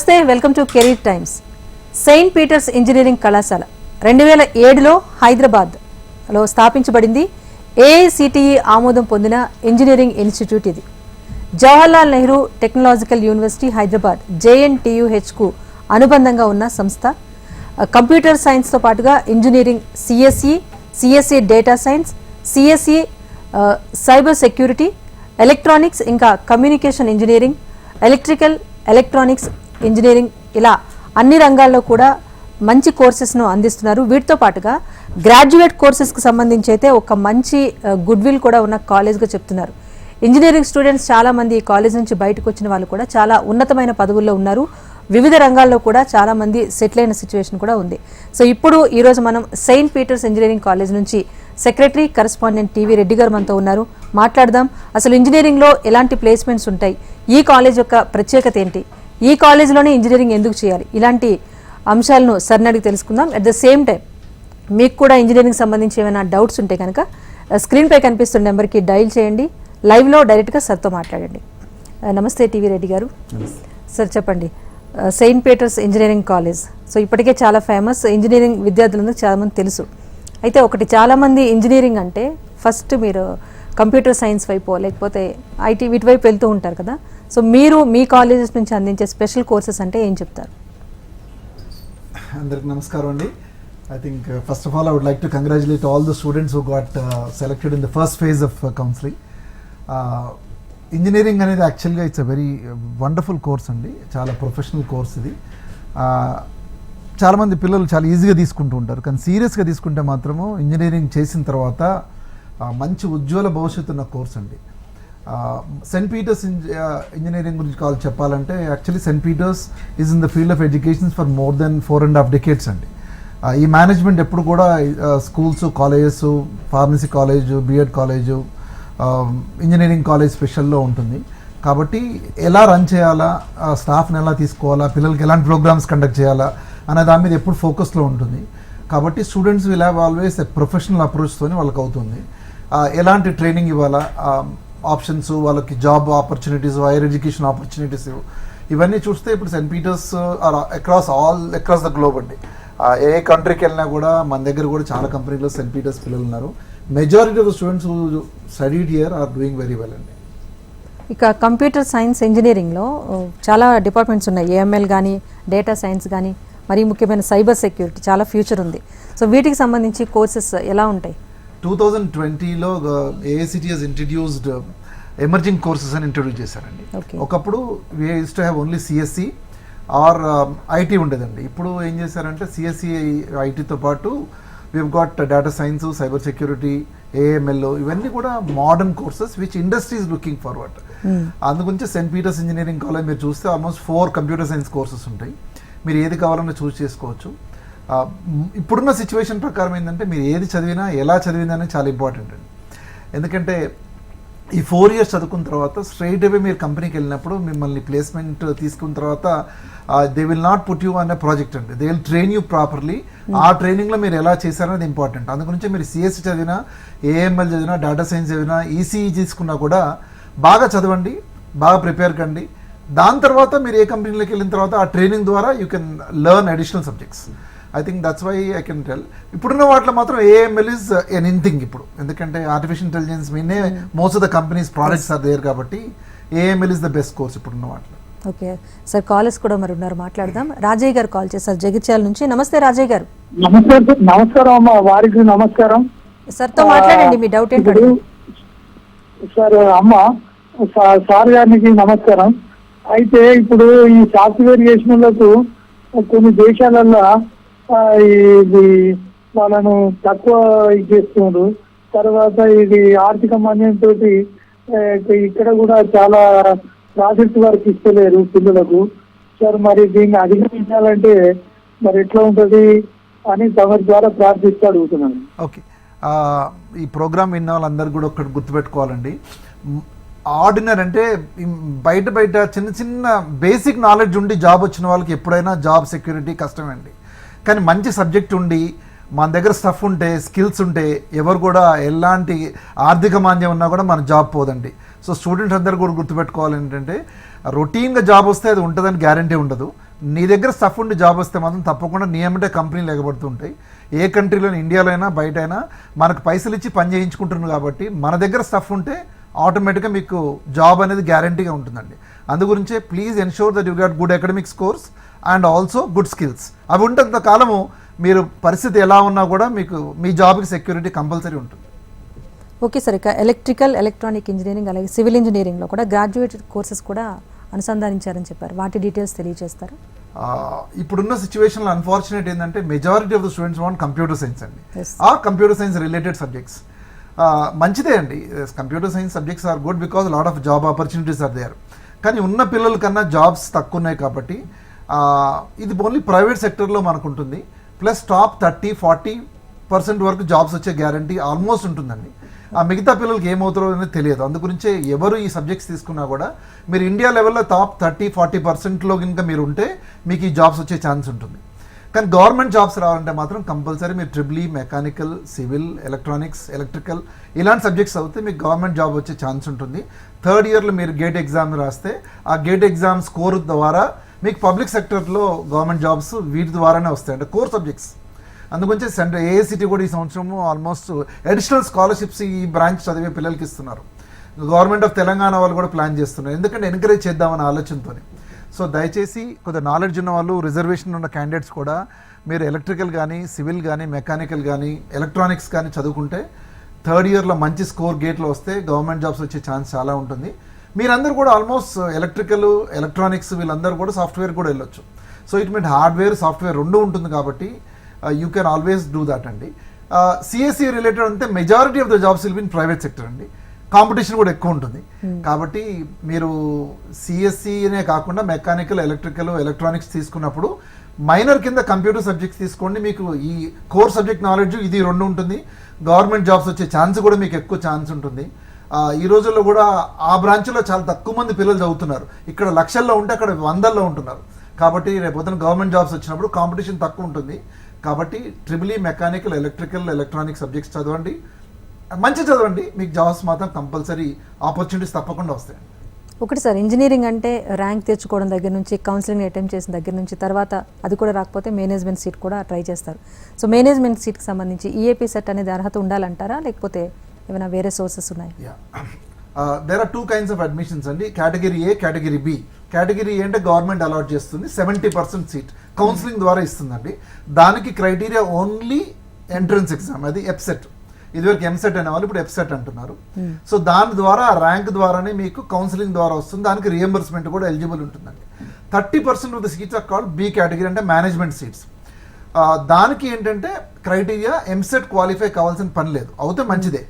నమస్తే welcome to career times. Saint Peter's engineering కళాశాల రెండు వేల ఏడులో హైదరాబాద్లో స్థాపించబడింది. ఏఐసిటిఈ ఆమోదం పొందిన ఇంజనీరింగ్ ఇన్స్టిట్యూట్ ఇది. జవహర్లాల్ నెహ్రూ టెక్నాలజికల్ యూనివర్సిటీ హైదరాబాద్ జేఎన్టీయుహెచ్కు అనుబంధంగా ఉన్న సంస్థ. కంప్యూటర్ సైన్స్తో పాటుగా engineering CSE CSE data science CSE cyber security electronics ఇంకా communication engineering electrical electronics engineering ఇలా అన్ని రంగాల్లో కూడా మంచి కోర్సెస్ను అందిస్తున్నారు. వీటితో పాటుగా గ్రాడ్యుయేట్ కోర్సెస్కి సంబంధించి అయితే ఒక మంచి గుడ్ విల్ కూడా ఉన్న కాలేజ్గా చెప్తున్నారు. ఇంజనీరింగ్ స్టూడెంట్స్ చాలామంది ఈ కాలేజ్ నుంచి బయటకు వచ్చిన వాళ్ళు కూడా చాలా ఉన్నతమైన పదవుల్లో ఉన్నారు. వివిధ రంగాల్లో కూడా చాలామంది సెటిల్ అయిన సిచ్యువేషన్ కూడా ఉంది. సో ఇప్పుడు ఈరోజు మనం సెయింట్ పీటర్స్ ఇంజనీరింగ్ కాలేజ్ నుంచి సెక్రటరీ కరస్పాండెంట్ టీవీ రెడ్డి గారు మనతో ఉన్నారు. మాట్లాడదాం. అసలు ఇంజనీరింగ్లో ఎలాంటి ప్లేస్మెంట్స్ ఉంటాయి? ఈ కాలేజ్ యొక్క ప్రత్యేకత ఏంటి? ఈ కాలేజీలోనే ఇంజనీరింగ్ ఎందుకు చేయాలి? ఇలాంటి అంశాలను సరిని అడిగి తెలుసుకుందాం. అట్ ద సేమ్ టైం మీకు కూడా ఇంజనీరింగ్ సంబంధించి ఏమైనా డౌట్స్ ఉంటే కనుక స్క్రీన్పై కనిపిస్తున్న నెంబర్కి డైల్ చేయండి. లైవ్లో డైరెక్ట్గా సార్తో మాట్లాడండి. నమస్తే టీవీ రెడ్డి గారు. సార్ చెప్పండి. Saint Peter's engineering college so ఇప్పటికే చాలా ఫేమస్ ఇంజనీరింగ్ విద్యార్థులందరూ చాలామంది తెలుసు. అయితే ఒకటి చాలామంది ఇంజనీరింగ్ అంటే ఫస్ట్ మీరు కంప్యూటర్ సైన్స్ వైపు లేకపోతే ఐటీ వీటి వైపు వెళ్తూ ఉంటారు కదా. సో మీరు మీ కాలేజెస్ నుంచి అందించే స్పెషల్ కోర్సెస్ అంటే ఏం చెప్తారు? అందరికి నమస్కారం అండి. I think first of all I would like to congratulate all the students who got selected in the first phase of counselling engineering అనేది యాక్చువల్గా it's a very wonderful course అండి. చాలా ప్రొఫెషనల్ కోర్స్ ఇది. Uh, చాలామంది పిల్లలు చాలా ఈజీగా తీసుకుంటూ ఉంటారు. కానీ సీరియస్గా తీసుకుంటే మాత్రము ఇంజనీరింగ్ చేసిన తర్వాత uh, మంచి ఉజ్వల భవిష్యత్తు ఉన్న కోర్స్ అండి. సెంట్ పీటర్స్ ఇంజనీరింగ్ గురించి కాల్ చెప్పాలంటే actually saint Peter's is in the field of education for more than four and half decades అండి. ఈ మేనేజ్మెంట్ ఎప్పుడు కూడా schools colleges pharmacy college B Ed college engineering college స్పెషల్లో ఉంటుంది. కాబట్టి ఎలా రన్ చేయాలా స్టాఫ్ని ఎలా తీసుకోవాలా పిల్లలకి ఎలాంటి ప్రోగ్రామ్స్ కండక్ట్ చేయాలా అనే దాని మీద ఎప్పుడు ఫోకస్లో ఉంటుంది. కాబట్టి students will have always a professional అప్రోచ్తోని వాళ్ళకి అవుతుంది. ఎలాంటి ట్రైనింగ్ ఇవ్వాలా ఆప్షన్స్ వాళ్ళకి job opportunities higher education opportunities ఇవన్నీ చూస్తే ఇప్పుడు saint Peter's are across all across the globe అండి. ఏ కంట్రీకి వెళ్ళినా కూడా మన దగ్గర కూడా చాలా కంపెనీలో సెయింట్ పీటర్స్ పిల్లలు ఉన్నారు. Majority of the students studied here are doing very well అండి. ఇక కంప్యూటర్ సైన్స్ ఇంజనీరింగ్లో చాలా డిపార్ట్మెంట్స్ ఉన్నాయి. ఏఎంఎల్ కానీ డేటా సైన్స్ కానీ మరీ ముఖ్యమైన సైబర్ సెక్యూరిటీ చాలా ఫ్యూచర్ ఉంది. సో వీటికి సంబంధించి కోర్సెస్ ఎలా ఉంటాయి? టూ థౌజండ్ ట్వంటీలో AICTE has introduced emerging courses అని ఇంట్రడ్యూస్ చేశారండి. ఒకప్పుడు used to have only CSE or IT ఉండేదండి. ఇప్పుడు ఏం చేశారంటే సిఎస్సి ఐటీతో పాటు we got data science cyber security AIML ఇవన్నీ కూడా modern courses which industry is looking forward అందుగురించి సెంట్ పీటర్స్ ఇంజనీరింగ్ కాలేజ్ మీరు చూస్తే almost four computer science courses ఉంటాయి. మీరు ఏది కావాలన్నా చూస్ చేసుకోవచ్చు. ఇప్పుడున్న సిచ్యువేషన్ ప్రకారం ఏంటంటే మీరు ఏది చదివినా ఎలా చదివినా అనేది చాలా ఇంపార్టెంట్ అండి. ఎందుకంటే ఈ ఫోర్ ఇయర్స్ చదువుకున్న తర్వాత స్ట్రైట్ అవే మీరు కంపెనీకి వెళ్ళినప్పుడు మిమ్మల్ని ప్లేస్మెంట్ తీసుకున్న తర్వాత they will not put you అనే ప్రాజెక్ట్ అండి. They will train you properly ఆ ట్రైనింగ్లో మీరు ఎలా చేశారనేది ఇంపార్టెంట్ అందుగురించి మీరు సిఎస్సి చదివినా ఏఎంఎల్ చదివినా డేటా సైన్స్ చదివినా ఈసీఈ తీసుకున్నా కూడా బాగా చదవండి బాగా ప్రిపేర్ కండి. దాని తర్వాత మీరు ఏ కంపెనీలోకి వెళ్ళిన తర్వాత ఆ ట్రైనింగ్ ద్వారా you can learn additional subjects I think that's why I can tell ఇప్పుడున్న వాటిలో మాత్రం AIML is an in thing ఇప్పుడు. ఎందుకంటే artificial intelligence మీనే most of the companies products are there కాబట్టి AIML is the best course ఇప్పుడున్న వాటిలో. Okay sir college కూడా మరి ఉన్నారు మాట్లాడదాం. రాజయ్య గారు కాల్ చేశారు జగిత్యాల నుంచి. నమస్తే రాజయ్య గారు. నమస్తే నమస్కారం అమ్మ. వారికి నమస్కారం. సార్తో మాట్లాడండి మీ డౌట్ ఏంటో ఇప్పుడు అడగండి. సార్ అమ్మ సార్ గారికి నమస్కారం. అయితే ఇప్పుడు ఈ సాఫ్ట్వేర్ చేసినలకు కొన్ని దేశాలలో ఇది వాళ్ళను తక్కువ ఇది తర్వాత ఇది ఆర్థిక మాన్యం తోటి ఇక్కడ కూడా చాలా ప్రాజెక్ట్ వర్క్ ఇస్తలేరు పిల్లలకు. సార్ మరి దీన్ని అధిగమించాలంటే మరి ఎట్లా ఉంటుంది అని తమరి ద్వారా ప్రార్థిస్తూ అడుగుతున్నాను. ఓకే. ఈ ప్రోగ్రామ్ విన్న వాళ్ళందరూ కూడా ఒకటి గుర్తుపెట్టుకోవాలండి. ఆర్డినర్ అంటే బయట బయట చిన్న చిన్న బేసిక్ నాలెడ్జ్ ఉండి జాబ్ వచ్చిన వాళ్ళకి ఎప్పుడైనా జాబ్ సెక్యూరిటీ కష్టమే అండి. కానీ మంచి సబ్జెక్ట్ ఉండి మన దగ్గర స్టఫ్ ఉంటే స్కిల్స్ ఉంటే ఎవరు కూడా ఎలాంటి ఆర్థిక మాంద్యం ఉన్నా కూడా మన జాబ్ పోదండి. సో స్టూడెంట్స్ అందరూ కూడా గుర్తుపెట్టుకోవాలి ఏంటంటే రొటీన్గా జాబ్ వస్తే అది ఉంటుందని గ్యారంటీ ఉండదు. నీ దగ్గర స్టఫ్ ఉండి జాబ్ వస్తే మాత్రం తప్పకుండా నియమంటే కంపెనీలు ఎగబడుతుంటాయి ఏ కంట్రీలో ఇండియాలో అయినా బయట అయినా మనకు పైసలు ఇచ్చి పని చేయించుకుంటున్నారు కాబట్టి మన దగ్గర స్టఫ్ ఉంటే ఆటోమేటిక్గా మీకు జాబ్ అనేది గ్యారంటీగా ఉంటుందండి. అందు గురించే please ensure that you get good academic scores and also good skills. అవి ఉంటంత కాలము మీరు పరిస్థితి ఎలా ఉన్నా కూడా మీకు మీ జాబ్కి సెక్యూరిటీ కంపల్సరీ ఉంటుంది. ఓకే సార్ ఇక ఎలక్ట్రికల్ ఎలక్ట్రానిక్ ఇంజనీరింగ్ అలాగే సివిల్ ఇంజనీరింగ్లో కూడా గ్రాడ్యుయేట్ కోర్సెస్ కూడా అనుసంధానించారని చెప్పారు. వాటి డీటెయిల్స్ తెలియజేస్తారు? ఇప్పుడున్న సిచ్యువేషన్లో అన్ఫార్చునేట్ ఏంటంటే majority of the students want computer science అండి. ఆ కంప్యూటర్ సైన్స్ రిలేటెడ్ సబ్జెక్ట్స్ మంచిదే అండి. Computer science subjects are good because lot of job opportunities are there కానీ ఉన్న పిల్లల కన్నా జాబ్స్ తక్కువ ఉన్నాయి కాబట్టి ఇది ఓన్లీ ప్రైవేట్ సెక్టర్లో మనకు ఉంటుంది plus top thirty forty percent వరకు జాబ్స్ వచ్చే గ్యారంటీ ఆల్మోస్ట్ ఉంటుందండి. ఆ మిగతా పిల్లలకి ఏమవుతారో అనేది తెలియదు. అందుగురించే ఎవరు ఈ సబ్జెక్ట్స్ తీసుకున్నా కూడా మీరు ఇండియా లెవెల్లో టాప్ థర్టీ ఫార్టీ పర్సెంట్లో కనుక మీరు ఉంటే మీకు ఈ జాబ్స్ వచ్చే ఛాన్స్ ఉంటుంది. కానీ గవర్నమెంట్ జాబ్స్ రావాలంటే మాత్రం కంపల్సరీ మీరు ట్రిబ్లీ మెకానికల్ సివిల్ ఎలక్ట్రానిక్స్ ఎలక్ట్రికల్ ఇలాంటి సబ్జెక్ట్స్ అవుతే మీకు గవర్నమెంట్ జాబ్ వచ్చే ఛాన్స్ ఉంటుంది. థర్డ్ ఇయర్లో మీరు గేట్ ఎగ్జామ్ రాస్తే ఆ గేట్ ఎగ్జామ్ స్కోర్ ద్వారా మీకు పబ్లిక్ సెక్టర్లో గవర్నమెంట్ జాబ్స్ వీటి ద్వారానే వస్తాయి. అంటే కోర్ సబ్జెక్ట్స్ అందుగురించి సెంట్రల్ ఏఐసిటీ కూడా ఈ సంవత్సరము ఆల్మోస్ట్ అడిషనల్ స్కాలర్షిప్స్ ఈ బ్రాంచ్ చదివే పిల్లలకి ఇస్తున్నారు. గవర్నమెంట్ ఆఫ్ తెలంగాణ వాళ్ళు కూడా ప్లాన్ చేస్తున్నారు. ఎందుకంటే ఎంకరేజ్ చేద్దామనే ఆలోచనతో సో దయచేసి కొద్దిగా నాలెడ్జ్ ఉన్న వాళ్ళు రిజర్వేషన్ ఉన్న క్యాండిడేట్స్ కూడా మీరు ఎలక్ట్రికల్ కానీ సివిల్ కానీ మెకానికల్ కానీ ఎలక్ట్రానిక్స్ కానీ చదువుకుంటే థర్డ్ ఇయర్లో మంచి స్కోర్ గేట్లో వస్తే గవర్నమెంట్ జాబ్స్ వచ్చే ఛాన్స్ చాలా ఉంటుంది. మీరందరూ కూడా ఆల్మోస్ట్ ఎలక్ట్రికల్ ఎలక్ట్రానిక్స్ వీళ్ళందరూ కూడా సాఫ్ట్వేర్ కూడా వెళ్ళొచ్చు. So it mean hardware software రెండు ఉంటుంది కాబట్టి you can always do that అండి. సిఎస్సి రిలేటెడ్ అంటే majority of the jobs will be in private sector అండి. కాంపిటీషన్ కూడా ఎక్కువ ఉంటుంది. కాబట్టి మీరు సిఎస్సినే కాకుండా మెకానికల్ ఎలక్ట్రికల్ ఎలక్ట్రానిక్స్ తీసుకున్నప్పుడు మైనర్ కింద కంప్యూటర్ సబ్జెక్ట్స్ తీసుకోండి. మీకు ఈ కోర్ సబ్జెక్ట్ నాలెడ్జ్ ఇది రెండు ఉంటుంది. గవర్నమెంట్ జాబ్స్ వచ్చే ఛాన్స్ కూడా మీకు ఎక్కువ ఛాన్స్ ఉంటుంది. ఈ రోజుల్లో కూడా ఆ బ్రాంచ్లో చాలా తక్కువ మంది పిల్లలు చదువుతున్నారు. ఇక్కడ లక్షల్లో ఉంటే అక్కడ వందల్లో ఉంటున్నారు. కాబట్టి రేపు పొద్దున గవర్నమెంట్ జాబ్స్ వచ్చినప్పుడు కాంపిటీషన్ తక్కువ ఉంటుంది. కాబట్టి triple mechanical electrical electronic subjects చదవండి. మంచి చదవండి. మీకు జాబ్స్ మాత్రం కంపల్సరీ ఆపర్చునిటీస్ తప్పకుండా వస్తాయి ఒకటి సార్ ఇంజనీరింగ్ అంటే ర్యాంక్ తెచ్చుకోవడం దగ్గర నుంచి కౌన్సిలింగ్ అటెంప్ట్ చేసిన దగ్గర నుంచి తర్వాత అది కూడా రాకపోతే మేనేజ్మెంట్ సీట్ కూడా ట్రై చేస్తారు. సో మేనేజ్మెంట్ సీట్కి సంబంధించి ఈఏపీ సెట్ అనేది అర్హత ఉండాలంటారా? లేకపోతే ఏమైనా వేరే సోర్సెస్ ఉన్నాయి? There are two kinds of admissions అండి. Category A category B category A అంటే గవర్నమెంట్ అలాట్ చేస్తుంది సెవెంటీ పర్సెంట్ సీట్ కౌన్సిలింగ్ ద్వారా ఇస్తుందండి. దానికి క్రైటీరియా ఓన్లీ ఎంట్రన్స్ ఎగ్జామ్ అది ఎప్సెట్ ఇదివరకు ఎంసెట్ అనే వాళ్ళు ఇప్పుడు ఎప్సెట్ అంటున్నారు. సో దాని ద్వారా ర్యాంక్ ద్వారానే మీకు కౌన్సిలింగ్ ద్వారా వస్తుంది. దానికి రియంబర్స్మెంట్ కూడా ఎలిజిబుల్ ఉంటుందండి. Thirty percent of the seats are called B category అంటే మేనేజ్మెంట్ సీట్స్ దానికి ఏంటంటే క్రైటీరియా ఎంసెట్ క్వాలిఫై కావాల్సిన పని లేదు. అవుతే మంచిదే.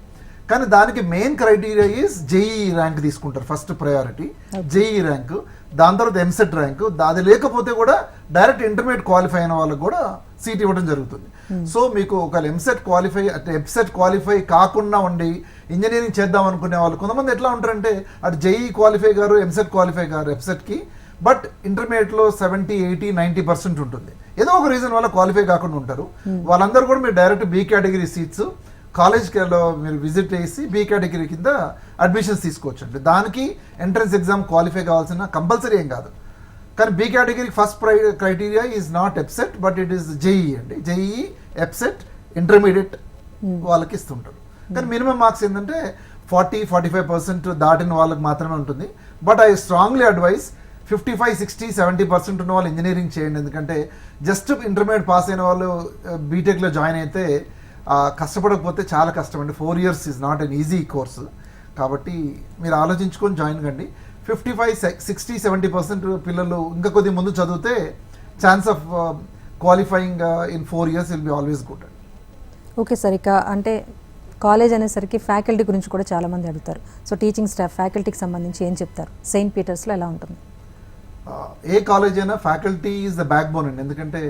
కానీ దానికి main criteria is JEE rank తీసుకుంటారు ఫస్ట్ ప్రయారిటీ జేఈ ర్యాంక్ దాని తర్వాత ఎంసెట్ ర్యాంక్ అది లేకపోతే కూడా డైరెక్ట్ ఇంటర్మీడియట్ క్వాలిఫై అయిన వాళ్ళకి కూడా సీట్ ఇవ్వడం జరుగుతుంది. సో మీకు ఒక ఎంసెట్ క్వాలిఫై అంటే ఎంసెట్ క్వాలిఫై కాకుండా ఉండి ఇంజనీరింగ్ చేద్దాం అనుకునే వాళ్ళు కొంతమంది ఎట్లా ఉంటారంటే అటు జేఈ క్వాలిఫై గారు ఎంసెట్ క్వాలిఫై గారు ఎఫ్సెట్కి బట్ ఇంటర్మీడియట్లో సెవెంటీ ఎయిటీ నైంటీ పర్సెంట్ ఉంటుంది. ఏదో ఒక రీజన్ వల్ల క్వాలిఫై కాకుండా ఉంటారు. వాళ్ళందరూ కూడా మీరు డైరెక్ట్ బీ కేటగిరీ సీట్స్ కాలేజ్కి మీరు విజిట్ చేసి బీ కేటగిరీ కింద అడ్మిషన్స్ తీసుకోవచ్చు అండి దానికి ఎంట్రన్స్ ఎగ్జామ్ క్వాలిఫై కావాల్సిన కంపల్సరీ ఏం కాదు. కానీ బీ కేటగిరీ ఫస్ట్ ప్రై criteria is not EAPCET but it is JEE అండి. జేఈ ఎప్సెట్ ఇంటర్మీడియట్ వాళ్ళకి ఇస్తుంటారు. కానీ మినిమం మార్క్స్ ఏంటంటే ఫార్టీ ఫార్టీ ఫైవ్ పర్సెంట్ దాటిన వాళ్ళకి మాత్రమే ఉంటుంది. But I strongly advise fifty five sixty seventy percent ఉన్న వాళ్ళు ఇంజనీరింగ్ చేయండి. ఎందుకంటే జస్ట్ ఇంటర్మీడియట్ పాస్ అయిన వాళ్ళు బీటెక్లో జాయిన్ అయితే కష్టపడకపోతే చాలా కష్టం అండి four years is not an easy course కాబట్టి మీరు ఆలోచించుకొని జాయిన్ కండి. Fifty five sixty seventy percent పిల్లలు ఇంకా కొద్ది ముందు చదివితే chance of qualifying in four years will be always good అండి ఓకే సార్ ఇక అంటే కాలేజ్ అనేసరికి ఫ్యాకల్టీ గురించి కూడా చాలామంది అడుగుతారు. సో టీచింగ్ స్టాఫ్ ఫ్యాకల్టీకి సంబంధించి ఏం చెప్తారు? సెయింట్ పీటర్స్లో ఎలా ఉంటుంది? ఏ కాలేజ్ అయినా faculty is the backbone అండి. ఎందుకంటే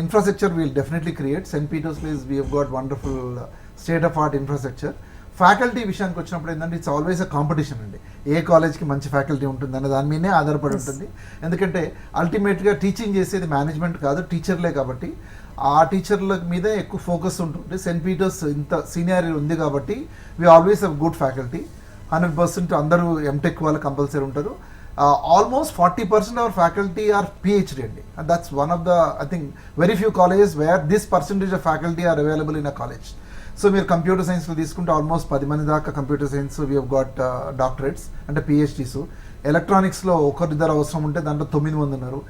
infrastructure will definitely create saint Peter's place we have got wonderful state of art infrastructure faculty విషయానికి వచ్చినప్పుడు ఏంటంటే ఇట్స్ ఆల్వేస్ అ కాంపిటీషన్ అండి. ఏ కాలేజ్కి మంచి ఫ్యాకల్టీ ఉంటుంది అనే దాని మీదే ఆధారపడి ఉంటుంది. ఎందుకంటే అల్టిమేట్గా టీచింగ్ చేసేది మేనేజ్మెంట్ కాదు టీచర్లే కాబట్టి. ఆ టీచర్ల మీదే ఎక్కువ ఫోకస్ ఉంటుంది. సెయింట్ పీటర్స్ ఇంత సీనియర్ ఉంది కాబట్టి we always have good faculty hundred percent అందరూ ఎంటెక్ వాళ్ళు కంపల్సరీ ఉంటారు. Almost forty percent our faculty are PhD అండి. That's one of the I think very few colleges where this percentage of faculty are available in a college so మీరు computer సైన్స్లో తీసుకుంటే almost పది మంది దాకా computer science we have got doctorates అంటే PhDs ఎలక్ట్రానిక్స్లో ఒకరిద్దరు అవసరం ఉంటే దాంట్లో తొమ్మిది మంది ఉన్నారు.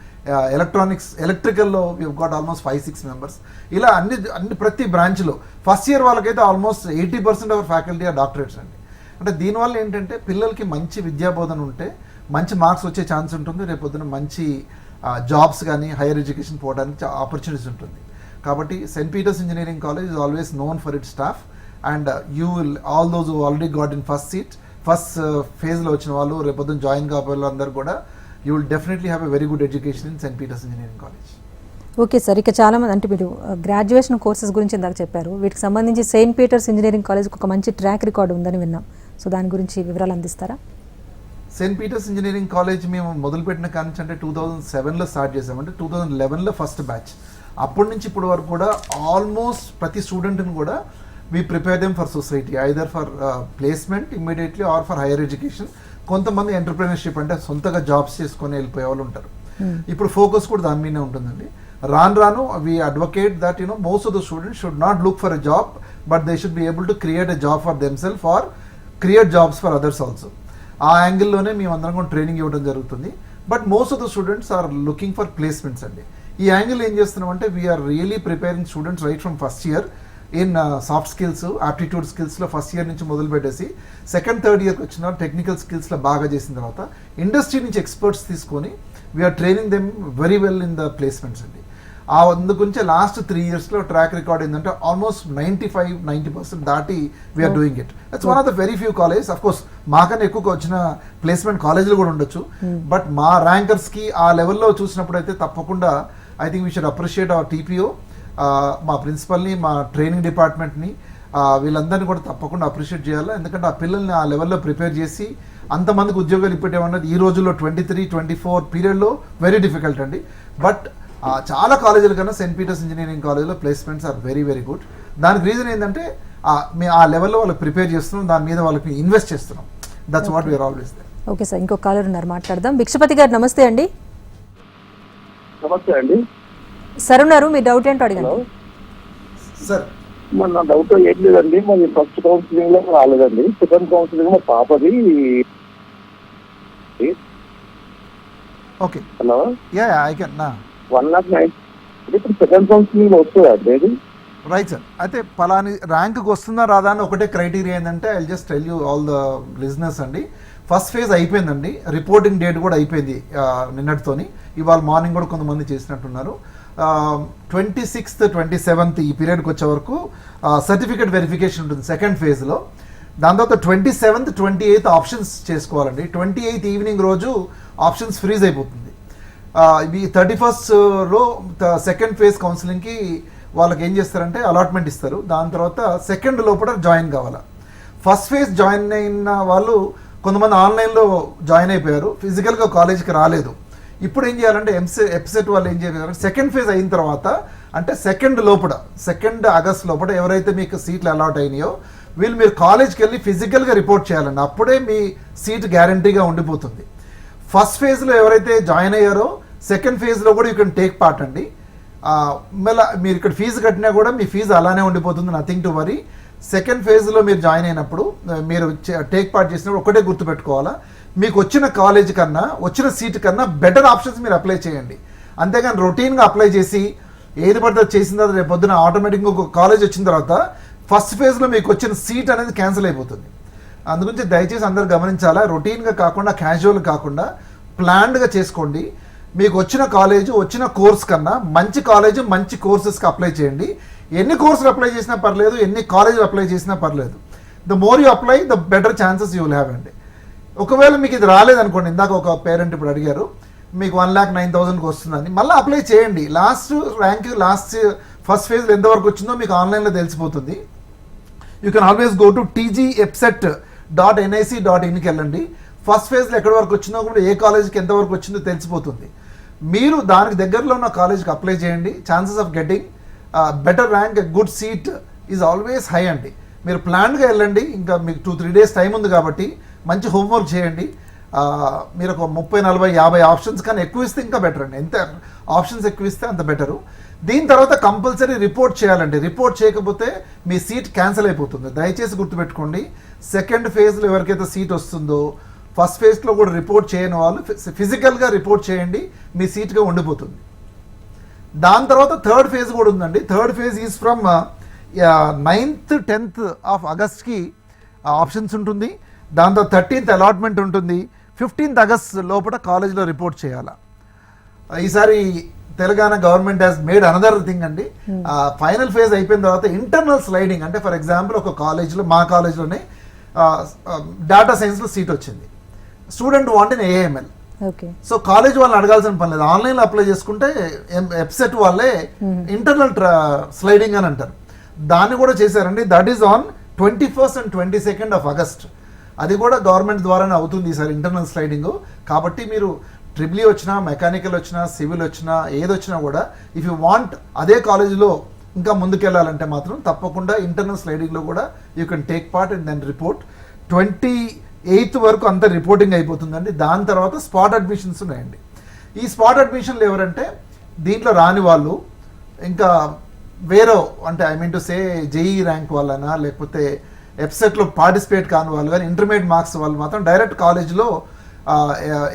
Electronics ఎలక్ట్రికల్లో we got almost five six members ఇలా అన్ని అన్ని ప్రతి బ్రాంచ్లో ఫస్ట్ ఇయర్ వాళ్ళకైతే almost eighty percent of faculty are doctorates అండి. అంటే దీనివల్ల ఏంటంటే పిల్లలకి మంచి విద్యాబోధన ఉంటే మంచి మార్క్స్ వచ్చే ఛాన్స్ ఉంటుంది. రేపొద్దున మంచి జాబ్స్ కానీ హైయర్ ఎడ్యుకేషన్ పోవడానికి ఆపర్చునిటీస్ ఉంటుంది. కాబట్టి saint Peter's engineering college is always known for it staff. And you will all those already got in first seat first ఫేజ్లో వచ్చిన వాళ్ళు రేపొద్దున జాయిన్ కాబోయే అందరూ కూడా you will definitely have a very good education in saint Peter's engineering college. Okay sir ఇక చాలా మంది అంటే మీరు uh, గ్రాడ్యుయేషన్ కోర్సెస్ గురించి ఇందాక చెప్పారు. వీటికి సంబంధించి సెయింట్ పీటర్స్ ఇంజనీరింగ్ కాలేజ్కి ఒక మంచి ట్రాక్ రికార్డు ఉందని విన్నాం. సో దాని గురించి వివరాలు అందిస్తారా? సెయింట్ పీటర్స్ ఇంజనీరింగ్ కాలేజ్ మేము మొదలుపెట్టిన కాడి నుంచి అంటే టూ థౌజండ్ సెవెన్లో స్టార్ట్ చేసామంటే టూ థౌజండ్ లెవెన్లో ఫస్ట్ బ్యాచ్ అప్పటి నుంచి ఇప్పటి వరకు కూడా ఆల్మోస్ట్ ప్రతి స్టూడెంట్ని కూడా we prepare them for society either for placement immediately or for higher education కొంతమంది ఎంటర్ప్రినర్షిప్ అంటే సొంతగా జాబ్స్ చేసుకొని వెళ్ళిపోయే వాళ్ళు ఉంటారు. ఇప్పుడు ఫోకస్ కూడా దాని మీదే ఉంటుందండి. రాను రాను we advocate that you know most of the students should not look for a job but they should be able to create a job for themself or create jobs for others also ఆ యాంగిల్లోనే మేము అందరం కూడా training ఇవ్వడం జరుగుతుంది. But most of the students are looking for placements అండి. ఈ angle ఏం చేస్తున్నాం అంటే we are really preparing students right from first year in soft skills aptitude స్కిల్స్లో first year నుంచి మొదలు పెట్టేసి సెకండ్ థర్డ్ ఇయర్కి వచ్చిన టెక్నికల్ స్కిల్స్లో బాగా చేసిన తర్వాత ఇండస్ట్రీ నుంచి ఎక్స్పర్ట్స్ తీసుకొని we are training them very well in the placements అండి. ఆ అందుగురించి లాస్ట్ త్రీ ఇయర్స్లో ట్రాక్ రికార్డ్ ఏంటంటే almost ninety five ninety percent దాటి we are doing it it's one of the very few college of course మాకన్నా ఎక్కువ వచ్చిన placement కాలేజీలు కూడా ఉండొచ్చు. బట్ మా ర్యాంకర్స్కి ఆ లెవెల్లో చూసినప్పుడు అయితే తప్పకుండా I think we should appreciate our TPO మా ప్రిన్సిపల్ని మా ట్రైనింగ్ డిపార్ట్మెంట్ని వీళ్ళందరినీ కూడా తప్పకుండా అప్రిషియేట్ చేయాలి. ఎందుకంటే ఆ పిల్లల్ని ఆ లెవెల్లో ప్రిపేర్ చేసి అంతమందికి ఉద్యోగాలు ఇప్పటేమన్నది ఈ రోజుల్లో ట్వంటీ త్రీ ట్వంటీ ఫోర్ పీరియడ్లో వెరీ డిఫికల్ట్ అండి. బట్ చాలా కాలేజీల కన్నా సెయింట్ పీటర్స్ ఇంజనీరింగ్ కాలేజ్లో placements are very very good దానికి రీజన్ ఏంటంటే ఆ- మేము ఆ లెవెల్లో వాళ్ళకి ప్రిపేర్ చేస్తున్నాం దాని మీద వాళ్ళకి ఇన్వెస్ట్ చేస్తున్నాం. That's what we are always they okay sir ఇంకో కాలర్ ఉన్నారు. మాట్లాడదాం. భిక్షపతి గారు నమస్తే అండి. నమస్తే అండి. సార్ ఉన్నారు. మీ డౌట్ ఏంటో అడగండి. హలో సార్ మరి నా డౌట్ ఏం లేదండి. మరి ఫస్ట్ కౌన్సిలింగ్లో రాలేదండి. సెకండ్ కౌన్సిలింగ్ మా పాపది. Okay hello yeah I can నా. వన్ లాక్ నైన్ ఇప్పుడు సెకండ్ కౌన్సిలింగ్ వస్తుందా? లేదు. రైట్ సార్ అయితే పలాని ర్యాంక్కి వస్తుందా రాదా అని ఒకటే క్రైటీరియా ఏంటంటే I just tell you all the business అండి. ఫస్ట్ ఫేజ్ అయిపోయిందండి. రిపోర్టింగ్ డేట్ కూడా అయిపోయింది నిన్నటితోని. ఇవాళ మార్నింగ్ కూడా కొంతమంది చేసినట్టున్నారు. ట్వంటీ సిక్స్త్ ట్వంటీ సెవెంత్ ఈ పీరియడ్కి వచ్చే వరకు సర్టిఫికేట్ వెరిఫికేషన్ ఉంటుంది సెకండ్ ఫేజ్లో దాని తర్వాత twenty seventh twenty eighth options చేసుకోవాలండి. ట్వంటీ ఎయిత్ ఈవినింగ్ రోజు ఆప్షన్స్ ఫ్రీజ్ అయిపోతుంది. ఈ థర్టీ ఫస్ట్లో సెకండ్ ఫేజ్ కౌన్సిలింగ్కి వాళ్ళకి ఏం చేస్తారంటే అలాట్మెంట్ ఇస్తారు. దాని తర్వాత సెకండ్ లోపల జాయిన్ కావాలా. ఫస్ట్ ఫేజ్ జాయిన్ అయిన వాళ్ళు కొంతమంది ఆన్లైన్లో జాయిన్ అయిపోయారు. ఫిజికల్గా కాలేజీకి రాలేదు. ఇప్పుడు ఏం చేయాలంటే ఎంసెట్ ఎప్సెట్ వాళ్ళు ఏం చేయాలంటే సెకండ్ ఫేజ్ అయిన తర్వాత అంటే సెకండ్ లోపల సెకండ్ ఆగస్ట్ లోపల ఎవరైతే మీకు సీట్లు అలాట్ అయినాయో వీళ్ళు మీరు కాలేజ్కి వెళ్ళి ఫిజికల్గా రిపోర్ట్ చేయాలండి. అప్పుడే మీ సీట్ గ్యారంటీగా ఉండిపోతుంది. ఫస్ట్ ఫేజ్లో ఎవరైతే జాయిన్ అయ్యారో సెకండ్ ఫేజ్లో కూడా యూ కెన్ టేక్ పార్ట్ అండి. మళ్ళీ మీరు ఇక్కడ ఫీజు కట్టినా కూడా మీ ఫీజు అలానే ఉండిపోతుంది నథింగ్ టు వరీ సెకండ్ ఫేజ్లో మీరు జాయిన్ అయినప్పుడు మీరు టేక్ పార్ట్ చేసినప్పుడు ఒకటే గుర్తుపెట్టుకోవాలా. మీకు వచ్చిన కాలేజ్ కన్నా వచ్చిన సీట్ కన్నా బెటర్ ఆప్షన్స్ మీరు అప్లై చేయండి. అంతేగాని రొటీన్గా అప్లై చేసి ఏది పడితే చేసిన తర్వాత రేపు పొద్దున ఆటోమేటిక్గా ఒక కాలేజ్ వచ్చిన తర్వాత ఫస్ట్ ఫేజ్లో మీకు వచ్చిన సీట్ అనేది క్యాన్సిల్ అయిపోతుంది. అందుగురించి దయచేసి అందరు గమనించాలా? రొటీన్గా కాకుండా క్యాజువల్ కాకుండా ప్లాన్డ్గా చేసుకోండి. మీకు వచ్చిన కాలేజ్ వచ్చిన కోర్స్ కన్నా మంచి కాలేజ్ మంచి కోర్సెస్కి అప్లై చేయండి. ఎన్ని కోర్సులు అప్లై చేసినా పర్లేదు ఎన్ని కాలేజీలు అప్లై చేసినా పర్లేదు. The more you apply the better chances you will have అండి. ఒకవేళ మీకు ఇది రాలేదనుకోండి ఇందాక ఒక పేరెంట్ ఇప్పుడు అడిగారు మీకు వన్ ల్యాక్ నైన్ థౌసండ్కి వస్తుందని. మళ్ళీ అప్లై చేయండి. Last rank last first phase ఎంతవరకు వచ్చిందో మీకు ఆన్లైన్లో తెలిసిపోతుంది. You can always go to TG EAPCET dot NIC dot ఇన్కి వెళ్ళండి. ఫస్ట్ ఫేజ్లో ఎక్కడి వరకు వచ్చిందో కూడా ఏ కాలేజ్కి ఎంతవరకు వచ్చిందో తెలిసిపోతుంది. మీరు దానికి దగ్గరలో ఉన్న కాలేజ్కి అప్లై చేయండి. Chances of getting better rank good seat is always high అండి. మీరు ప్లాన్గా వెళ్ళండి. ఇంకా మీకు టూ త్రీ డేస్ టైం ఉంది కాబట్టి మంచి హోంవర్క్ చేయండి. మీరు ఒక ముప్పై నలభై యాభై ఆప్షన్స్ కానీ ఎక్కువ ఇస్తే ఇంకా బెటర్ అండి. ఎంత ఆప్షన్స్ ఎక్కువ ఇస్తే అంత బెటరు దీని తర్వాత కంపల్సరీ రిపోర్ట్ చేయాలండి. రిపోర్ట్ చేయకపోతే మీ సీట్ క్యాన్సిల్ అయిపోతుంది. దయచేసి గుర్తుపెట్టుకోండి. సెకండ్ ఫేజ్లో ఎవరికైతే సీట్ వస్తుందో ఫస్ట్ ఫేజ్లో కూడా రిపోర్ట్ చేయని వాళ్ళు ఫిజికల్గా రిపోర్ట్ చేయండి మీ సీట్గా ఉండిపోతుంది. దాని తర్వాత థర్డ్ ఫేజ్ కూడా ఉందండి. Third phase is from ninth tenth of ఆగస్ట్కి options ఉంటుంది. దాంతో థర్టీన్త్ అలాట్మెంట్ ఉంటుంది. ఫిఫ్టీన్త్ ఆగస్ట్ లోపల కాలేజ్లో రిపోర్ట్ చేయాలా. ఈసారి Telangana government has made another thing అండి. ఫైనల్ ఫేజ్ అయిపోయిన తర్వాత ఇంటర్నల్ స్లైడింగ్ అంటే ఫర్ ఎగ్జాంపుల్ ఒక కాలేజ్లో మా కాలేజ్లోనే డేటా సైన్స్లో సీట్ వచ్చింది. Student want in AML so college వాళ్ళని అడగాల్సిన పని లేదు. ఆన్లైన్లో అప్లై చేసుకుంటే వెబ్సైట్ వాళ్ళే ఇంటర్నల్ స్లైడింగ్ అని అంటారు. దాన్ని కూడా చేశారండి. That is on twenty first and twenty second of August అది కూడా గవర్నమెంట్ ద్వారానే అవుతుంది సార్ ఇంటర్నల్ స్లైడింగ్ కాబట్టి మీరు ట్రిపుల్ వచ్చినా మెకానికల్ వచ్చినా సివిల్ వచ్చినా ఏది వచ్చినా కూడా ఇఫ్ యూ వాంట్ అదే కాలేజీలో ఇంకా ముందుకెళ్ళాలంటే మాత్రం తప్పకుండా ఇంటర్నల్ స్లైడింగ్లో కూడా you can take part and then report twenty eighth వరకు అంత రిపోర్టింగ్ అయిపోతుందండి. దాని తర్వాత స్పాట్ అడ్మిషన్స్ ఉన్నాయండి. ఈ స్పాట్ అడ్మిషన్లు ఎవరంటే దీంట్లో రాని వాళ్ళు ఇంకా వేరే అంటే I mean to say JEE rank వాళ్ళనా లేకపోతే ఎప్సెట్లో పార్టిసిపేట్ కాని వాళ్ళు కానీ ఇంటర్మీడియట్ మార్క్స్ వాళ్ళు మాత్రం డైరెక్ట్ కాలేజ్లో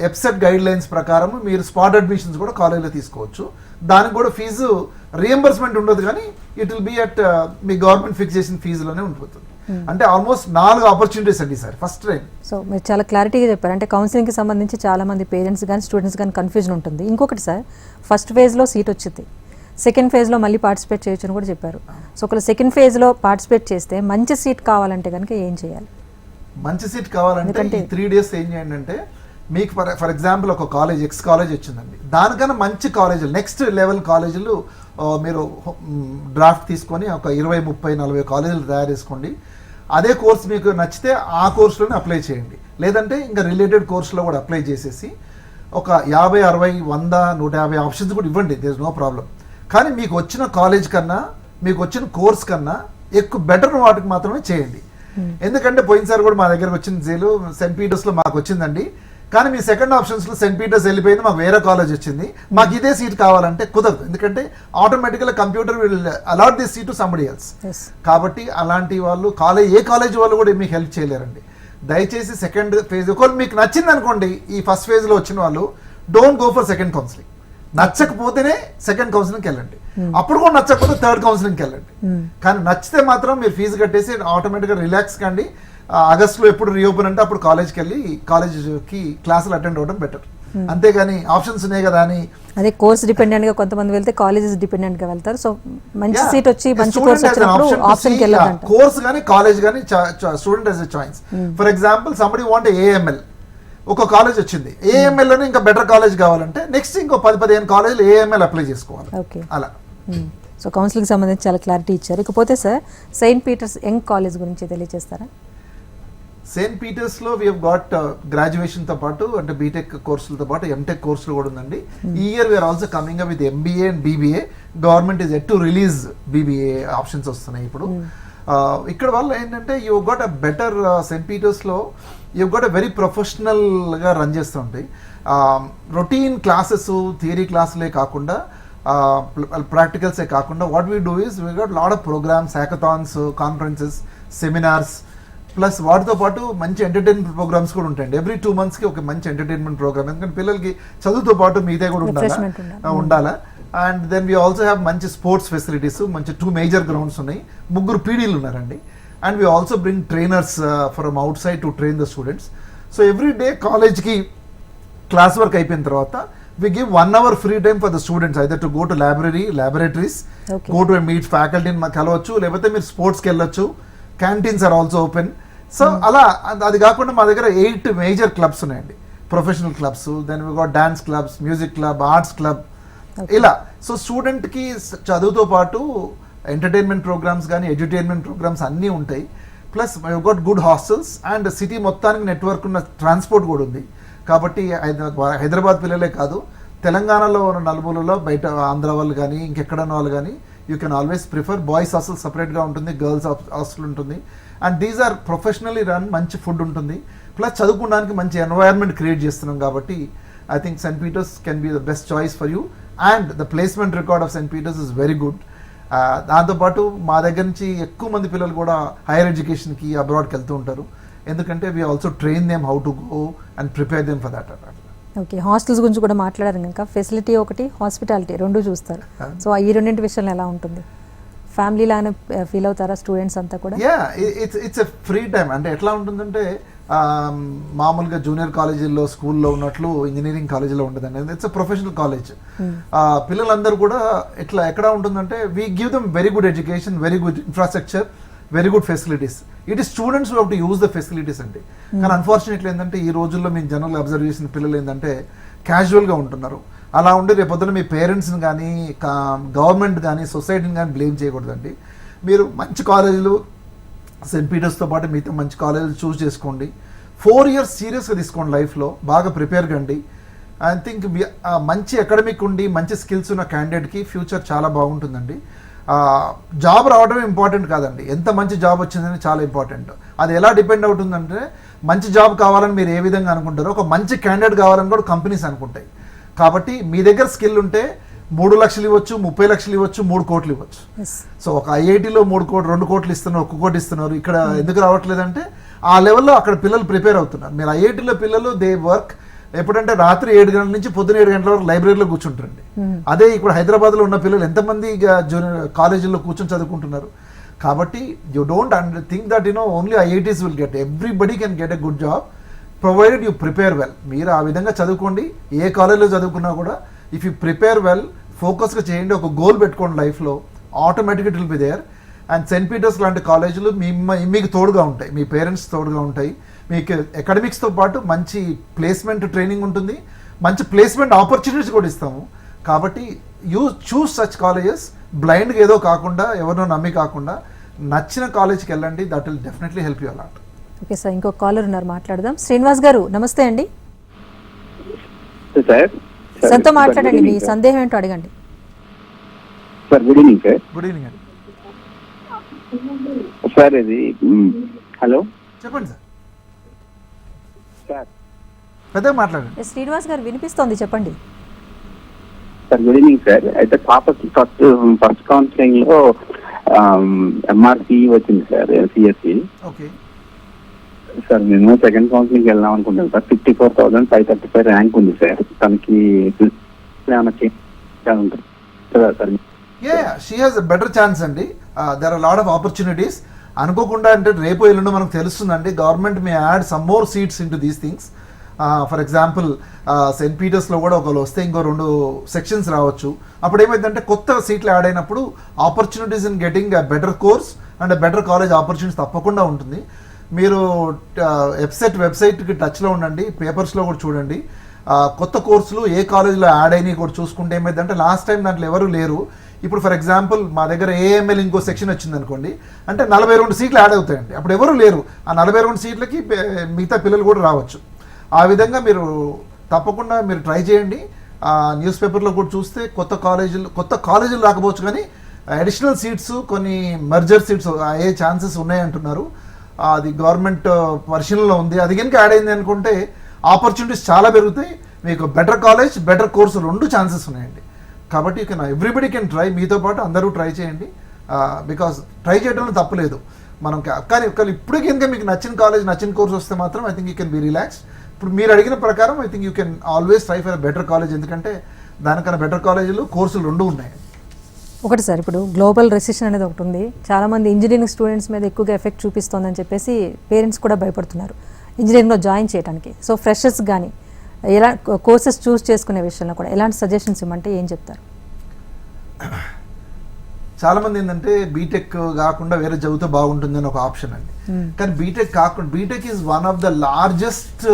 ఎప్సెట్ గైడ్ లైన్స్ ప్రకారం మీరు స్పాట్ అడ్మిషన్స్ కూడా కాలేజ్లో తీసుకోవచ్చు. దానికి కూడా ఫీజు రియంబర్స్మెంట్ ఉండదు కానీ ఇట్ విల్ బి అట్ మీ గవర్నమెంట్ ఫిక్స్ చేసిన ఫీజులోనే ఉండిపోతుంది. అంటే ఆల్మోస్ట్ నాలుగు ఆపర్చునిటీస్ అండి సార్ ఫస్ట్ టైం సో మీరు చాలా క్లారిటీగా చెప్పారు. అంటే కౌన్సిలింగ్కి సంబంధించి చాలా మంది పేరెంట్స్ కానీ స్టూడెంట్స్ కానీ కన్ఫ్యూజన్ ఉంటుంది. ఇంకొకటి సార్ ఫస్ట్ ఫేజ్లో సీట్ వచ్చింది. సెకండ్ ఫేజ్లో మళ్ళీ పార్టిసిపేట్ చేయొచ్చు అని కూడా చెప్పారు. సో ఒకవేళ సెకండ్ ఫేజ్లో పార్టిసిపేట్ చేస్తే మంచి సీట్ కావాలంటే కనుక ఏం చేయాలి? మంచి సీట్ కావాలంటే త్రీ డేస్ ఏం చేయండి అంటే మీకు ఫర్ ఫర్ ఎగ్జాంపుల్ ఒక కాలేజ్ ఎక్స్ కాలేజ్ వచ్చిందండి. దానికన్నా మంచి కాలేజీలు నెక్స్ట్ లెవెల్ కాలేజీలు మీరు డ్రాఫ్ట్ తీసుకొని ఒక ఇరవై ముప్పై నలభై కాలేజీలు తయారు చేసుకోండి. అదే కోర్స్ మీకు నచ్చితే ఆ కోర్సులోనే అప్లై చేయండి. లేదంటే ఇంకా రిలేటెడ్ కోర్సులో కూడా అప్లై చేసేసి ఒక యాభై అరవై వంద నూట యాభై ఆప్షన్స్ కూడా ఇవ్వండి. దేర్ నో ప్రాబ్లం కానీ మీకు వచ్చిన కాలేజ్ కన్నా మీకు వచ్చిన కోర్స్ కన్నా ఎక్కువ బెటర్ వాటికి మాత్రమే చేయండి. ఎందుకంటే పోయినసారి కూడా మా దగ్గరకు వచ్చిన జీలు సెయింట్ పీటర్స్లో మాకు వచ్చిందండి. కానీ మీ సెకండ్ ఆప్షన్స్లో సెయింట్ పీటర్స్ వెళ్ళిపోయింది మాకు వేరే కాలేజ్ వచ్చింది. మాకు ఇదే సీట్ కావాలంటే కుదరదు. ఎందుకంటే ఆటోమేటిక్గా computer will allot this seat to somebody else కాబట్టి అలాంటి వాళ్ళు కాలేజ్ ఏ కాలేజ్ వాళ్ళు కూడా మీకు హెల్ప్ చేయలేరండి. దయచేసి సెకండ్ ఫేజ్ ఒకవేళ మీకు నచ్చింది అనుకోండి ఈ ఫస్ట్ ఫేజ్లో వచ్చిన వాళ్ళు don't go for second counselling నచ్చకపోతేనే second కౌన్సిలింగ్కి వెళ్ళండి. అప్పుడు కూడా నచ్చకపోతే థర్డ్ కౌన్సిలింగ్కి వెళ్ళండి. కానీ నచ్చితే మాత్రం మీరు ఫీజు కట్టేసి ఆటోమేటిక్గా రిలాక్స్ కండి. ఆగస్ట్లో ఎప్పుడు రీఓపెన్ అంటే అప్పుడు కాలేజ్కి వెళ్ళి కాలేజ్కి క్లాసులు అటెండ్ అవ్వడం బెటర్ అంతేగాని ఆప్షన్స్ ఉన్నాయి కదా అని అదే కోర్స్ డిపెండెంట్గా కొంతమంది వెళ్తే కాలేజెస్ డిపెండెంట్గా వెళ్తారు. సో మంచి సీట్ వచ్చి మంచి కోర్స్ వచ్చినప్పుడు ఆప్షన్కి వెళ్ళదంట కోర్స్ కానీ కాలేజ్ కానీ student as a choice for example somebody want AML ఒక కాలేజ్ వచ్చింది. ఏఎంఎల్లోనే ఇంకా బెటర్ కాలేజ్ కావాలంటే నెక్స్ట్ ఇంకో పది పదిహేను కాలేజీలు ఏఎంఎల్ అప్లై చేసుకోవాలి. ఓకే అలా. సో కౌన్సిలింగ్ సంబంధించి చాలా క్లారిటీ ఇచ్చారు. ఇకపోతే sir Saint Peter's young college గురించి తెలియజేస్తారా సెయింట్ పీటర్స్లో వీ గాట్ గ్రాడ్యుయేషన్తో పాటు అంటే బీటెక్ కోర్సులతో పాటు ఎంటెక్ కోర్సులు కూడా ఉందండి. ఈ year we are also coming with MBA and BBA government is at to release BBA options వస్తున్నాయి ఇప్పుడు. Uh, ఇక్కడ వల్ల ఏంటంటే you got a better Saint పీటర్స్లో you got a very ప్రొఫెషనల్గా రన్ చేస్తుంటాయి. రొటీన్ క్లాసెస్ థియరీ క్లాసులే కాకుండా ప్రాక్టికల్సే కాకుండా what we do is we got lot of programs hackathons conferences seminars plus వాటితో పాటు మంచి ఎంటర్టైన్మెంట్ ప్రోగ్రామ్స్ కూడా ఉంటాయండి. ఎవ్రీ టూ మంత్స్కి ఒక మంచి ఎంటర్టైన్మెంట్ ప్రోగ్రామ్. ఎందుకంటే పిల్లలకి చదువుతో పాటు మీదే కూడా ఉండాలా? ఉండాలి. And then we also have మంచి స్పోర్ట్స్ ఫెసిలిటీస్ మంచి టూ మేజర్ గ్రౌండ్స్ ఉన్నాయి. ముగ్గురు పీడీలు ఉన్నారండి. And we also bring trainers from outside to train the students so every day కాలేజ్కి క్లాస్ వర్క్ అయిపోయిన తర్వాత we give one hour free time for the students అయితే to go to library laboratories Okay. Go to meet ఫ్యాకల్టీని మాకు కలవచ్చు లేకపోతే మీరు స్పోర్ట్స్కి వెళ్ళొచ్చు. Canteens are also open so అలా అది- కాకుండా మా దగ్గర ఎయిట్ మేజర్ క్లబ్స్ ఉన్నాయండి. Professional clubs then we got dance clubs music club arts club ఇలా. సో స్టూడెంట్కి చదువుతో పాటు ఎంటర్టైన్మెంట్ ప్రోగ్రామ్స్ కానీ ఎడ్యుటైన్మెంట్ ప్రోగ్రామ్స్ అన్నీ ఉంటాయి. Plus got good hostels and city మొత్తానికి నెట్వర్క్ ఉన్న ట్రాన్స్పోర్ట్ కూడా ఉంది. కాబట్టి హైదరాబాద్ హైదరాబాద్ పిల్లలే కాదు. తెలంగాణలో ఉన్న నలుమూలలో బయట ఆంధ్ర వాళ్ళు కానీ ఇంకెక్కడన్న వాళ్ళు కానీ you can always prefer boys hostel సపరేట్గా ఉంటుంది గర్ల్స్ హాస్టల్ ఉంటుంది. And these are professionally run మంచి ఫుడ్ ఉంటుంది. ప్లస్ చదువుకోవడానికి మంచి ఎన్వైర్న్మెంట్ క్రియేట్ చేస్తున్నాం కాబట్టి I think Saint Peter's can be the best choice for you. And the placement record of Saint Peter's is very good. దాంతోపాటు మా దగ్గర నుంచి ఎక్కువ మంది పిల్లలు కూడా హైయర్ ఎడ్యుకేషన్కి అబ్రాడ్కి వెళ్తూ ఉంటారు. ఎందుకంటే we also train them how to go and prepare them for that అన్నమాట ఓకే హాస్టల్స్ గురించి కూడా మాట్లాడారు కనుక ఫెసిలిటీ ఒకటి హాస్పిటాలిటీ రెండు చూస్తారు. సో ఈ రెండింటి విషయంలో ఎలా ఉంటుంది? ఫ్యామిలీ లాగానే ఫీల్ అవుతారా స్టూడెంట్స్ అంతా కూడా? Yeah it's it's a free time అంటే ఎట్లా ఉంటుందంటే మామూలుగా జూనియర్ కాలేజీల్లో స్కూల్లో ఉన్నట్లు ఇంజనీరింగ్ కాలేజీలో ఉంటుందండి ఇట్స్ ప్రొఫెషనల్ కాలేజ్ పిల్లలందరూ కూడా ఇట్లా ఎక్కడ ఉంటుందంటే we give them very good education very good infrastructure very good facilities it is students who to use the facilities అండి. కానీ అన్ఫార్చునేట్లీ ఏంటంటే ఈ రోజుల్లో మేము జనరల్ అబ్జర్వ్ చేసిన పిల్లలు ఏంటంటే క్యాజువల్గా ఉంటున్నారు. అలా ఉండి రేపొద్దున మీ పేరెంట్స్ని కానీ గవర్నమెంట్ కానీ సొసైటీని కానీ బ్లేమ్ చేయకూడదండి. మీరు మంచి కాలేజీలు సెయింట్ పీటర్స్తో పాటు మిగతా మంచి కాలేజీలు చూస్ చేసుకోండి. ఫోర్ ఇయర్స్ సీరియస్గా తీసుకోండి లైఫ్లో బాగా ప్రిపేర్ కండి. ఐ థింక్ మంచి అకాడమిక్ ఉండి మంచి స్కిల్స్ ఉన్న క్యాండిడేట్కి ఫ్యూచర్ చాలా బాగుంటుందండి. జాబ్ రావడం ఇంపార్టెంట్ కాదండి. ఎంత మంచి జాబ్ వచ్చిందని చాలా ఇంపార్టెంట్ అది ఎలా డిపెండ్ అవుతుందంటే మంచి జాబ్ కావాలని మీరు ఏ విధంగా అనుకుంటారో ఒక మంచి క్యాండిడేట్ కావాలని కూడా కంపెనీస్ అనుకుంటాయి. కాబట్టి మీ దగ్గర స్కిల్ ఉంటే మూడు లక్షలు ఇవ్వచ్చు ముప్పై లక్షలు ఇవ్వచ్చు మూడు కోట్లు ఇవ్వచ్చు. సో ఒక ఐఐటిలో మూడు కోట్లు రెండు కోట్లు ఇస్తున్నారు ఒక్క కోటి ఇస్తున్నారు ఇక్కడ ఎందుకు రావట్లేదంటే ఆ లెవెల్లో అక్కడ పిల్లలు ప్రిపేర్ అవుతున్నారు. మీరు ఐఐటిలో పిల్లలు దే వర్క్ ఎప్పుడంటే రాత్రి ఏడు గంటల నుంచి పొద్దున ఏడు గంటల వరకు లైబ్రరీలో కూర్చుంటారండి. అదే ఇప్పుడు హైదరాబాద్లో ఉన్న పిల్లలు ఎంతమంది కాలేజీల్లో కూర్చొని చదువుకుంటున్నారు? కాబట్టి you don't and think that you know only IITs will get. Everybody can get a good job provided you prepare well. మీరు ఆ విధంగా చదువుకోండి. ఏ కాలేజ్లో చదువుకున్నా కూడా ఇఫ్ యూ ప్రిపేర్ వెల్ ఫోకస్గా చేయండి. ఒక గోల్ పెట్టుకోండి లైఫ్లో. ఆటోమేటిక్గా it will be there. And Saint Peter's లాంటి కాలేజీలు మీ మీకు తోడుగా ఉంటాయి. మీ పేరెంట్స్ తోడుగా ఉంటాయి. మీకు అకాడమిక్స్తో పాటు మంచి ప్లేస్మెంట్ ట్రైనింగ్ ఉంటుంది. మంచి ప్లేస్మెంట్ ఆపర్చునిటీస్ కూడా ఇస్తాము. కాబట్టి యూ చూస్ సచ్ కాలేజెస్ బ్లైండ్గా ఏదో కాకుండా ఎవరినో నమ్మి కాకుండా నచ్చిన కాలేజ్కి వెళ్ళండి. That will definitely help you a lot okay sir ఇంకో కాలర్ ఉన్నారు. మాట్లాడదాం. శ్రీనివాస్ గారు నమస్తే అండి. సార్ సార్తో మాట్లాడండి. మీ సందేహం ఏంటో అడగండి. Sir good evening sir good evening అండి సార్ ఇది హలో? చెప్పండి సార్ సార్. పెద్దగా మాట్లాడండి. శ్రీనివాస్ గారు వినిపిస్తోంది చెప్పండి. Sir good evening sir. అయితే పాపకి ఫస్ట్ ఫస్ట్ కౌన్సిలింగ్లో ఎంఆర్సి వచ్చింది సార్ సిఎస్సి ఓకే. సార్ మేము సెకండ్ కౌన్సిలింగ్ వెళ్దాం అనుకుంటాం sir. Fifty four thousand five thirty five rank ఉంది సార్. తనకి ఉంటుంది sir. Yeah she has a better chance అండి. There are lot of opportunities అనుకోకుండా అంటే రేపు ఎల్లుండి మనకు తెలుస్తుందండి. Government may add some more seats in to these things for example Saint పీటర్స్లో కూడా ఒకళ్ళు వస్తే ఇంకో రెండు సెక్షన్స్ రావచ్చు. అప్పుడు ఏమైందంటే కొత్త సీట్లు యాడ్ అయినప్పుడు opportunities in getting better course and better college opportunities తప్పకుండా ఉంటుంది. మీరు వెబ్సైట్ వెబ్సైట్కి టచ్లో ఉండండి. పేపర్స్లో కూడా చూడండి. కొత్త కోర్సులు ఏ కాలేజీలో యాడ్ అయినాయి కూడా చూసుకుంటే ఏమైందంటే లాస్ట్ టైం దాంట్లో ఎవరు లేరు. ఇప్పుడు ఫర్ ఎగ్జాంపుల్ మా దగ్గర ఏఎంఎల్ ఇంకో సెక్షన్ వచ్చింది అనుకోండి. అంటే నలభై రెండు సీట్లు యాడ్ అవుతాయండి. అప్పుడు ఎవరు లేరు. ఆ నలభై రెండు సీట్లకి మిగతా పిల్లలు కూడా రావచ్చు. ఆ విధంగా మీరు తప్పకుండా మీరు ట్రై చేయండి. ఆ న్యూస్ పేపర్లో కూడా చూస్తే కొత్త కాలేజీలు కొత్త కాలేజీలు రాకపోవచ్చు కానీ అడిషనల్ సీట్స్ కొన్ని మర్జర్ సీట్స్ అయ్యే ఛాన్సెస్ ఉన్నాయంటున్నారు. అది గవర్నమెంట్ uh, పరిశీలనలో ఉంది. అది కనుక యాడ్ అయింది అనుకుంటే ఆపర్చునిటీస్ చాలా పెరుగుతాయి. మీకు బెటర్ కాలేజ్ బెటర్ కోర్సు రెండు ఛాన్సెస్ ఉన్నాయండి. కాబట్టి you can everybody can try మీతో పాటు అందరూ ట్రై చేయండి. బికాస్ ట్రై చేయడంలో తప్పలేదు మనం కానీ ఒకవేళ ఇప్పుడు కనుక మీకు నచ్చిన కాలేజ్ నచ్చిన కోర్స్ వస్తే మాత్రం I think you can be relax ఇప్పుడు మీరు అడిగిన ప్రకారం I think you can always try for better college ఎందుకంటే దానికన్నా బెటర్ కాలేజీలు కోర్సులు రెండు ఉన్నాయి. ఒకటి సార్ ఇప్పుడు గ్లోబల్ రెసిషన్ అనేది ఒకటి ఉంది. చాలామంది ఇంజనీరింగ్ స్టూడెంట్స్ మీద ఎక్కువగా ఎఫెక్ట్ చూపిస్తోందని చెప్పేసి పేరెంట్స్ కూడా భయపడుతున్నారు. ఇంజనీరింగ్లో జాయిన్ చేయడానికి సో ఫ్రెషర్స్ కానీ ఎలా కోర్సెస్ చూస్ చేసుకునే విషయంలో కూడా ఎలాంటి సజెషన్స్ ఇవ్వమంటే ఏం చెప్తారు? చాలా మంది ఏంటంటే బీటెక్ కాకుండా వేరే చదివితే బాగుంటుందని ఒక ఆప్షన్ అండి. కానీ బీటెక్ కాకుండా BTech is one of the largest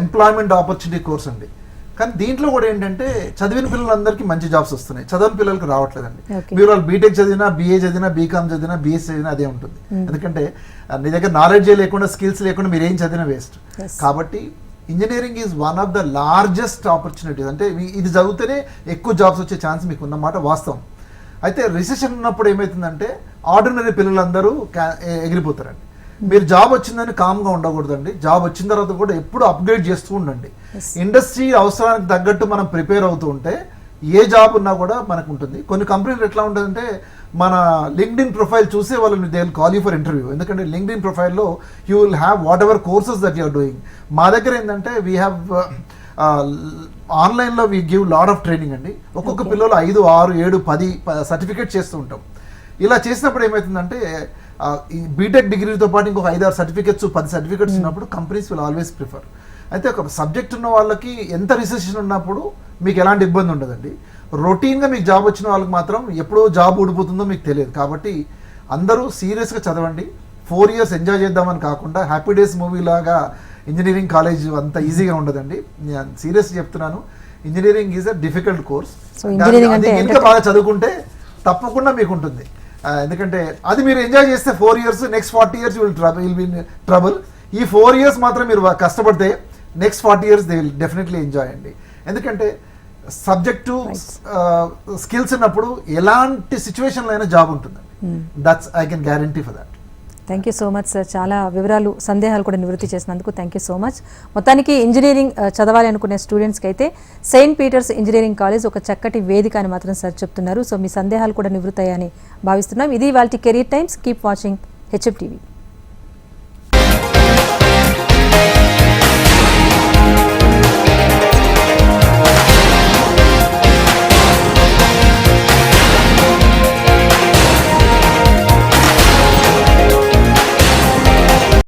employment opportunity course అండి. కానీ దీంట్లో కూడా ఏంటంటే చదివిన పిల్లలందరికీ మంచి జాబ్స్ వస్తున్నాయి. చదవని పిల్లలకు రావట్లేదండి. మీరు వాళ్ళు బీటెక్ చదివినా బీఏ చదివినా బీకామ్ చదివినా బీఎస్ చదివినా అదే ఉంటుంది. ఎందుకంటే నీ దగ్గర నాలెడ్జ్ లేకుండా స్కిల్స్ లేకుండా మీరు ఏం చదివినా వేస్ట్. కాబట్టి engineering is one of the largest opportunities అంటే ఇది చదివితేనే ఎక్కువ జాబ్స్ వచ్చే ఛాన్స్ మీకు ఉన్నమాట వాస్తవం. అయితే రిసెషన్ ఉన్నప్పుడు ఏమవుతుందంటే ఆర్డినరీ పిల్లలందరూ ఎగిరిపోతారండి. మీరు జాబ్ వచ్చిందని కామ్గా ఉండకూడదండి. జాబ్ వచ్చిన తర్వాత కూడా ఎప్పుడు అప్గ్రేడ్ చేస్తూ ఉండండి. ఇండస్ట్రీ అవసరానికి తగ్గట్టు మనం ప్రిపేర్ అవుతూ ఉంటే ఏ జాబ్ ఉన్నా కూడా మనకు ఉంటుంది కొన్ని కంపెనీలు ఎట్లా ఉంటుందంటే మన లింక్డ్ ఇన్ ప్రొఫైల్ చూసే వాళ్ళని they will call you for interview ఎందుకంటే లింక్డ్ ఇన్ ప్రొఫైల్లో you will have whatever courses that you're doing మా దగ్గర ఏంటంటే వీ హ్యావ్ ఆన్లైన్లో we give lot of training అండి. ఒక్కొక్క. పిల్లలు ఐదు ఆరు ఏడు పది సర్టిఫికేట్ చేస్తూ ఉంటాం. ఇలా చేసినప్పుడు ఏమవుతుందంటే ఈ బీటెక్ డిగ్రీతో పాటు ఇంకొక ఐదారు సర్టిఫికెట్స్ పది సర్టిఫికెట్స్ ఉన్నప్పుడు కంపెనీస్ విల్ ఆల్వేస్ ప్రిఫర్ అయితే ఒక సబ్జెక్ట్ ఉన్న వాళ్ళకి ఎంత రిసెషన్ ఉన్నప్పుడు మీకు ఎలాంటి ఇబ్బంది ఉండదండి. రొటీన్గా మీకు జాబ్ వచ్చిన వాళ్ళకి మాత్రం ఎప్పుడో జాబ్ ఊడిపోతుందో మీకు తెలియదు. కాబట్టి అందరూ సీరియస్గా చదవండి. ఫోర్ ఇయర్స్ ఎంజాయ్ చేద్దామని కాకుండా హ్యాపీ డేస్ మూవీ లాగా ఇంజనీరింగ్ కాలేజ్ అంత ఈజీగా ఉండదండి. నేను సీరియస్ చెప్తున్నాను. Engineering is a difficult course ఇంకా బాగా చదువుకుంటే తప్పకుండా మీకు ఉంటుంది. ఎందుకంటే అది మీరు ఎంజాయ్ చేస్తే four years next forty years will trouble will be trouble ఈ ఫోర్ ఇయర్స్ మాత్రం మీరు కష్టపడితే next forty years they will definitely enjoy అండి. ఎందుకంటే సబ్జెక్టు స్కిల్స్ ఉన్నప్పుడు ఎలాంటి సిచ్యువేషన్లో అయినా జాబ్ ఉంటుందండి. That's I can guarantee for that thank you so much sir చాలా వివరాలు సందేహాలు కూడా నివృత్తి చేసినందుకు థ్యాంక్ యూ సో మచ్ మొత్తానికి ఇంజనీరింగ్ చదవాలి అనుకునే స్టూడెంట్స్కి అయితే సెయింట్ పీటర్స్ ఇంజనీరింగ్ కాలేజ్ ఒక చక్కటి వేదిక అని మాత్రం సార్ చెప్తున్నారు. సో మీ సందేహాలు కూడా నివృత్తి అయ్యాయని భావిస్తున్నాం. ఇది వాళ్ళ career times keep watching HF TV